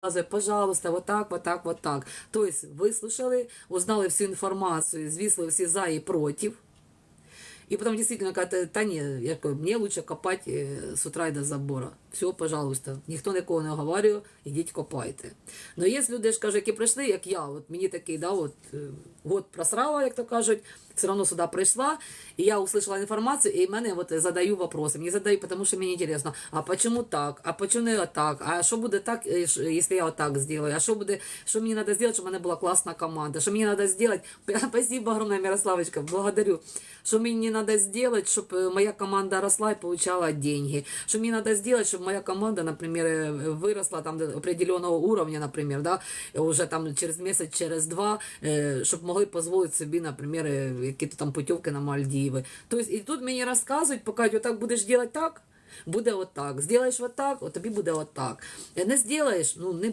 Пожалуйста, вот так, вот так, вот узнали всю информацию, звісно, всі за і против. И потом действительно, когда та ні, я кажу, мені лучше копать е, з утра і до забора. Все, пожалуйста, ніхто нікого не оговорює, ідіть копайте. Але є люди ж кажуть, які прийшли, як я, от мені такий, да, от, е, год просрала, як то кажуть, все одно сюди прийшла, і я услышала інформацію, і мене от задаю вопроси. Мені задають, тому що мені цікаво, а почему так, а почему не так, а що буде так, якщо я отак зроблю, а що буде, що мені треба зробити, щоб у мене була класна команда, що мені треба зробити, спасибо огромное, Мирославочка, благодарю, що мені треба зробити, щоб моя команда росла і получала деньги, що мені треба зробити, щоб моя команда, наприклад, е, виросла там до определенного уровня, наприклад, да, уже там через місяць, через два, щоб могли дозволити собі, наприклад, е, які-то там путівки на Мальдіви. Тобто, і тут мені розказують, поки отак будеш робити так, буде отак. Зробиш отак, от тобі буде отак. Е, Не зробиш, ну не